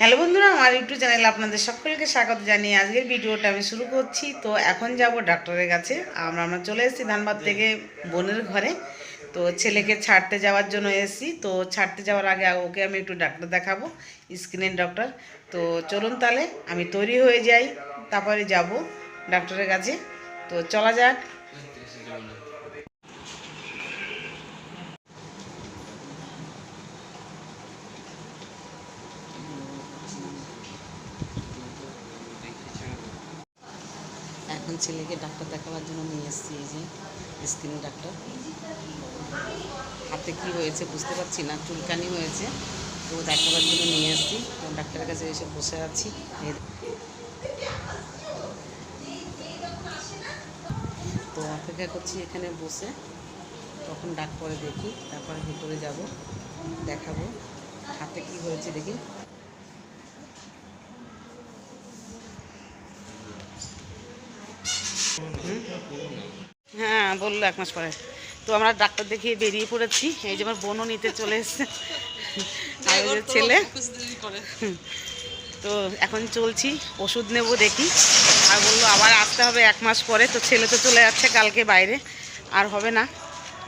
Hello বন্ধুরা, আমার YouTube চ্যানেলে আপনাদের সকলকে স্বাগত জানিয়ে আজকের ভিডিওটা আমি শুরু করছি। তো এখন যাব ডাক্তারের কাছে। আমরা আমরা চলে এসেছি ধানবাদ থেকে বোনের ঘরে। তো ছেলেকে ছাড়তে যাওয়ার জন্য এসেছি। তো ছাড়তে যাওয়ার আগে ওকে আমি একটু ডাক্তার দেখাবো, স্কিনের ডক্টর। তো চলুন তাহলে, আমি তৈরি হয়ে যাই, তারপরে যাব ডাক্তারের কাছে। তো চলা যাক। এখন ছেলেকে ডাক্তার দেখাবার জন্য নিয়ে এসেছি, এই যে স্কিন ডাক্তার। হাতে কি হয়েছে বুঝতে পারছি না, চুলকানি হয়েছে। তো দেখাবার জন্য নিয়ে এসেছি। তো ডাক্তারের কাছে এসে বসে আছি। তো অপেক্ষা করছি এখানে বসে। তখন ডাক পরে দেখি, তারপরে ভিতরে যাব, দেখাবো। হাতে কি হয়েছে দেখি। হ্যাঁ বলল এক মাস পরে। তো আমরা ডাক্তার দেখিয়ে বেরিয়ে পড়েছি। এই যে আমার বোনও নিতে চলে এসছে। আর ছেলে। তো এখন চলছি ওষুধ নেব দেখি। আর বলল আবার আসতে হবে এক মাস পরে। তো ছেলে তো চলে যাচ্ছে কালকে বাইরে। আর হবে না।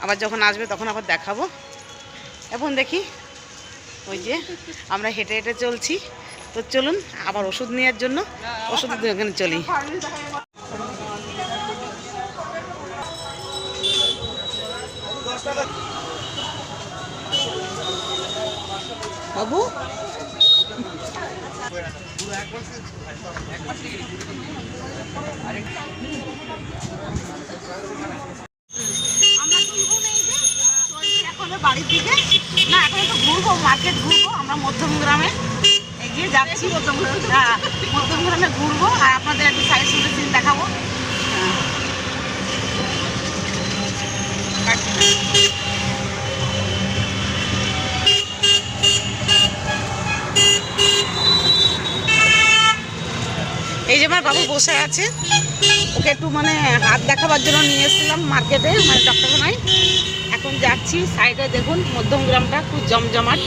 আবার যখন আসবে তখন আবার দেখাবো। এখন দেখি ওই যে আমরা হেঁটে হেঁটে চলছি। তো চলুন আবার ওষুধ নেওয়ার জন্য। ওষুধ এখানে চলি। বাবু। বাড়ির দিকে না এখন একটু ঘুরবো মার্কেট ঘুরবো আমরা মধ্যম গ্রামে এগিয়ে যাচ্ছি। মধ্যম গ্রামে ঘুরবো আর আপনাদের একটু সাইড সুন্দর সিন দেখাবো এই যে আমার বাবু বসে আছে ওকে একটু মানে হাত দেখাবার জন্য নিয়ে এসেছিলাম মার্কেটে মানে ডক্টরখানায়। এখন যাচ্ছি সাইডে দেখুন মধ্যম গ্রামটা খুব জমজমাট।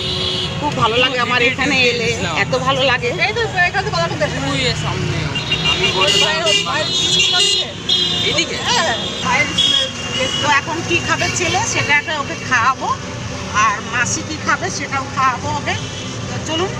খুব ভালো লাগে আমার এখানে এলে এত ভালো লাগে। তো এখন কি খাবে ছেলে? সেটা একটা ওকে খাওয়াবো। আর মাসি কি খাবে সেটাও খাওয়াবো ওকে। তো চলুন।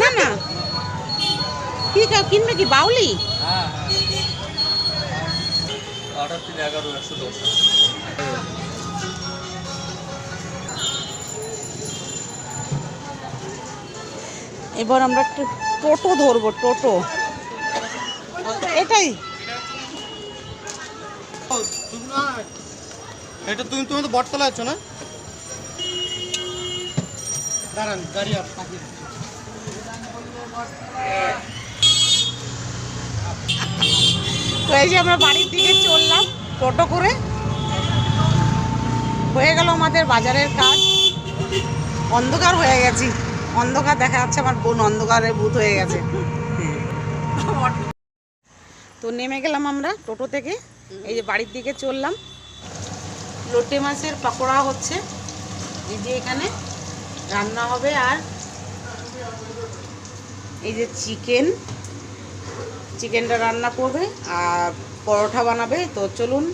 না না। কি খাও কিনবে কি বাউলি? আঠাশ তিন এগারো একশো দশ। এবার আমরা একটু টোটো ধরবো টোটো। এটাই। এটা তুমি তুমি তো বটতলা আছো না? দাঁড়ান গাড়ি আমরা বাড়ির দিকে চললাম টোটো করে। হয়ে গেল আমাদের বাজারের কাজ। অন্ধকার হয়ে গেছি। অন্ধকার দেখা যাচ্ছে আমার বোন অন্ধকারে ভূত হয়ে গেছে। তো নেমে গেলাম আমরা টোটো থেকে। এই যে বাড়ির দিকে চললাম। লোটে মাছের পাকোড়া হচ্ছে। এই যে এখানে রান্না হবে আর এই যে চিকেন। চিকেনটা রান্না করবে আর পরোটা বানাবে। তো চলুন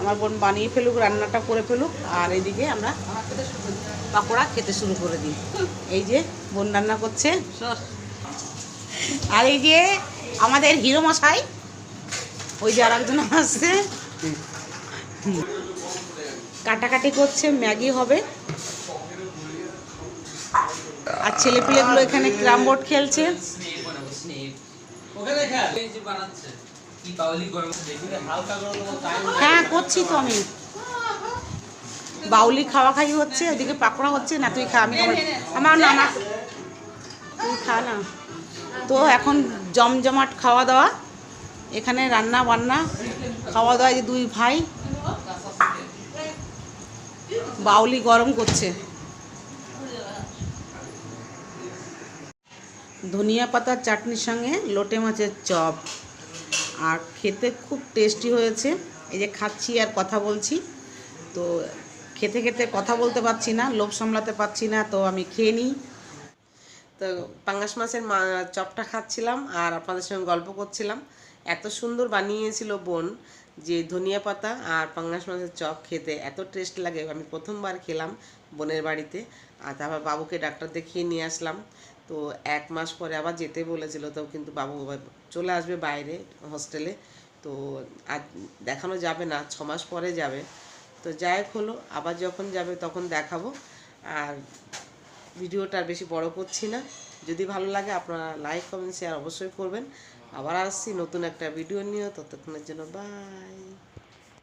আমার বোন বানিয়ে ফেলুক, রান্নাটা করে ফেলুক, আর এদিকে আমরা পাকোড়া খেতে শুরু করে দিই। এই যে বোন রান্না করছে। আর এই যে আমাদের হিরো মশাই, ওই যে আর একজন আসছে কাটাকাটি করছে, ম্যাগি হবে। আর ছেলেপিলেগুলো এখানে ক্রাম বোর্ড খেলছে হ্যাঁ। করছি তো আমি। বাউলি খাওয়া খাই হচ্ছে ওদিকে পাকোড়া হচ্ছে, না তুই খা, আমি। আমার না আমার তুই খা না। তো এখন জমজমাট খাওয়া দাওয়া, এখানে রান্না বান্না, খাওয়া দাওয়া যে দুই ভাই। বাউলি গরম করছে। ধনিয়া পাতার চাটনির সঙ্গে লোটে মাছের চপ। আর খেতে খুব টেস্টি হয়েছে। এই যে খাচ্ছি আর কথা বলছি। তো খেতে খেতে কথা বলতে পারছি না, লোভ সামলাতে পারছি না, তো আমি খেয়ে নিই। তো পাঙ্গাস মাছের চপটা খাচ্ছিলাম আর আপনাদের সঙ্গে গল্প করছিলাম। এত সুন্দর বানিয়েছিল বোন যে ধনিয়া পাতা আর পাঙ্গাস মাছের চপ খেতে এত টেস্ট লাগে। আমি প্রথমবার খেলাম বোনের বাড়িতে। আর তারপর বাবুকে ডাক্তার দেখিয়ে নিয়ে আসলাম। তো এক মাস পরে আবার যেতে বলেছিল, তো কিন্তু বাবু চলে আসবে বাইরে হস্টেলে তো আর দেখানো যাবে না, ছ মাস পরে যাবে। তো যাই হোক হলো, আবার যখন যাবে তখন দেখাবো। আর ভিডিওটা আর বেশি বড় করছি না। যদি ভালো লাগে আপনারা লাইক কমেন্ট শেয়ার অবশ্যই করবেন। আবার আসছি নতুন একটা ভিডিও নিয়ে। ততক্ষণের জন্য বাই